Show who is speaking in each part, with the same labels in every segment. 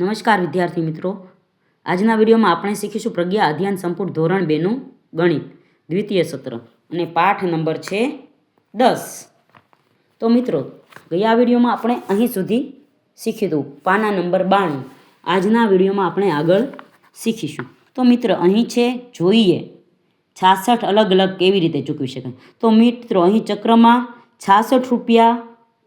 Speaker 1: નમસ્કાર વિદ્યાર્થી મિત્રો. આજના વિડીયોમાં આપણે શીખીશું પ્રજ્ઞા અધ્યયન સંપૂર્ણ ધોરણ બેનું ગણિત, દ્વિતીય સત્ર અને પાઠ નંબર છે દસ. તો મિત્રો, ગયા વિડીયોમાં આપણે અહીં સુધી શીખ્યું પાના નંબર બાણું. આજના વિડીયોમાં આપણે આગળ શીખીશું. તો મિત્ર, અહીં છે જોઈએ. છાસઠ અલગ અલગ કેવી રીતે ચૂકવી શકાય? તો મિત્રો, અહીં ચક્રમાં છાસઠ રૂપિયા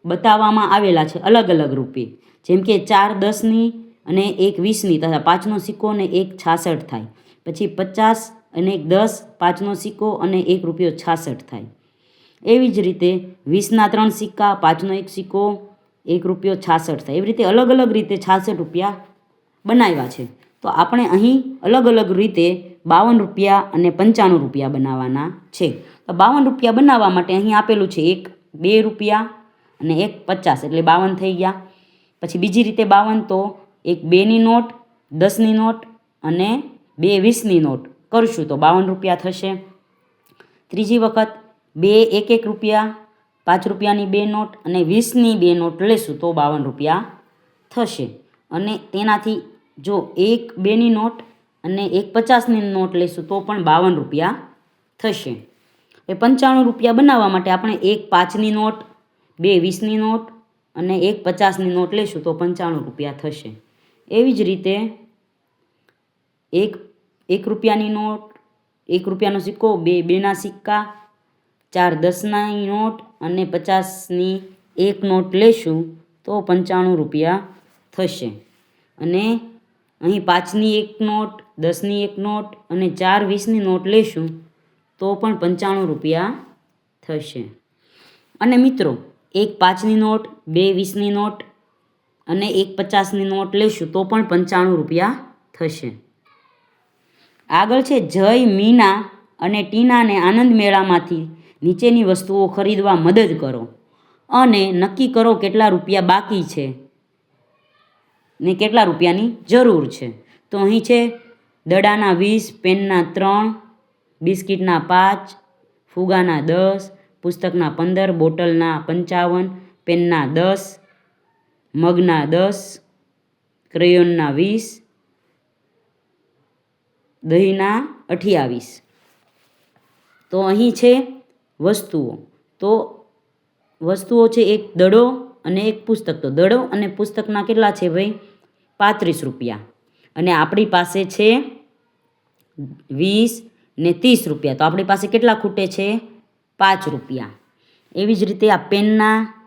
Speaker 1: બતાવવામાં આવેલા છે અલગ અલગ રૂપે. જેમ કે ચાર દસની અને એક વીસની તથા પાંચનો સિક્કો અને એક છાસઠ થાય. પછી પચાસ અને એક દસ, પાંચનો સિક્કો અને એક રૂપિયો છાસઠ થાય. એવી જ રીતે વીસના ત્રણ સિક્કા, પાંચનો એક સિક્કો, એક રૂપિયો છાસઠ થાય. એવી રીતે અલગ અલગ રીતે છાસઠ રૂપિયા બનાવ્યા છે. તો આપણે અહીં અલગ અલગ રીતે બાવન રૂપિયા અને પંચાણું રૂપિયા બનાવવાના છે. તો બાવન રૂપિયા બનાવવા માટે અહીં આપેલું છે એક, બે રૂપિયા અને એક પચાસ. એટલે બાવન થઈ ગયા. પછી બીજી રીતે બાવન તો એક બેની નોટ, દસની નોટ અને બે વીસની નોટ. કરશું તો બાવન રૂપિયા થશે. ત્રીજી વખત બે એક એક રૂપિયા, પાંચ રૂપિયાની બે નોટ અને વીસની બે નોટ લેશું તો બાવન રૂપિયા થશે. અને તેનાથી જો એક બેની નોટ અને એક પચાસની નોટ લેશું તો પણ બાવન રૂપિયા થશે. એ પંચાણું રૂપિયા બનાવવા માટે આપણે એક પાંચની નોટ, બે વીસની નોટ અને એક પચાસની નોટ લેશું તો પંચાણું રૂપિયા થશે. એવી જ રીતે એક એક રૂપિયાની નોટ, એક રૂપિયાનો સિક્કો, બે, બેના સિક્કા, ચાર દસનાની નોટ અને પચાસની એક નોટ લેશું તો પંચાણું રૂપિયા થશે. અને અહીં પાંચની એક નોટ, દસની એક નોટ અને ચાર વીસની નોટ લેશું તો પણ પંચાણું રૂપિયા થશે. અને મિત્રો, એક પાંચની નોટ, બે વીસની નોટ અને એક પચાસની નોટ લેશું તો પણ પંચાણું રૂપિયા થશે. આગળ છે જય મીના અને ટીનાને આનંદ મેળામાંથી નીચેની વસ્તુઓ ખરીદવા મદદ કરો અને નક્કી કરો કેટલા રૂપિયા બાકી છે ને કેટલા રૂપિયાની જરૂર છે. તો અહીં છે દડાના વીસ, પેનના ત્રણ, બિસ્કિટના પાંચ, ફુગાના દસ, પુસ્તકના પંદર, બોટલના પંચાવન, પેનના દસ મગના દસ, ક્રેયોનના વીસ, દહીંના અઠ્યાવીસ. તો અહીં છે વસ્તુઓ. તો વસ્તુઓ છે એક દડો અને એક પુસ્તક. તો દડો અને પુસ્તકના કેટલા છે ભાઈ? પાંત્રીસ રૂપિયા. અને આપણી પાસે છે વીસ ને ત્રીસ રૂપિયા. તો આપણી પાસે કેટલા ખૂટે છે? પાંચ રૂપિયા. એવી જ રીતે આ પેનના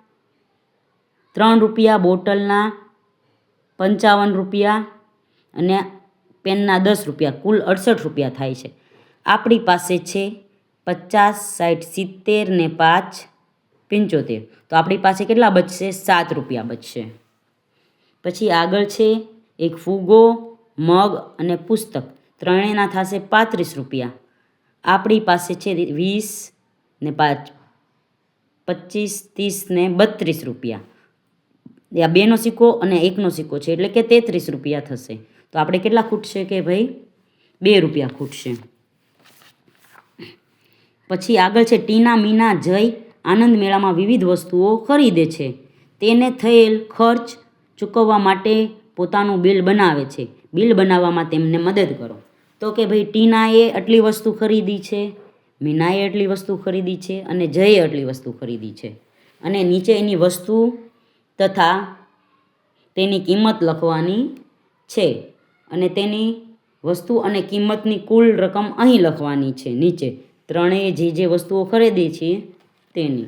Speaker 1: ત્રણ રૂપિયા બોટલના, પંચાવન રૂપિયા અને પેનના દસ રૂપિયા, કુલ અડસઠ રૂપિયા થાય છે. આપણી પાસે છે પચાસ, સાઠ, સિત્તેર ને પાંચ, પંચોતેર. તો આપણી પાસે કેટલા બચશે? સાત રૂપિયા બચશે. પછી આગળ છે એક ફૂગો, મગ અને પુસ્તક. ત્રણેયના થશે પાંત્રીસ રૂપિયા. આપણી પાસે છે વીસ ને પાંચ, પચીસ, ત્રીસ ને બત્રીસ રૂપિયા. આ બેનો સિક્કો અને એકનો સિક્કો છે, એટલે કે તેત્રીસ રૂપિયા થશે. તો આપણે કેટલા ખૂટશે કે ભાઈ? બે રૂપિયા ખૂટશે. પછી આગળ છે, ટીના મીના જય આનંદ મેળામાં વિવિધ વસ્તુઓ ખરીદે છે. તેને થયેલ ખર્ચ ચૂકવવા માટે પોતાનું બિલ બનાવે છે. બિલ બનાવવામાં તેમને મદદ કરો. તો કે ભાઈ, ટીનાએ આટલી વસ્તુ ખરીદી છે, મીનાએ આટલી વસ્તુ ખરીદી છે અને જયે આટલી વસ્તુ ખરીદી છે. અને નીચે એની વસ્તુ તથા તેની કિંમત લખવાની છે. અને તેની વસ્તુ અને કિંમતની કુલ રકમ અહીં લખવાની છે. નીચે ત્રણેય જે જે વસ્તુઓ ખરીદી છે તેની.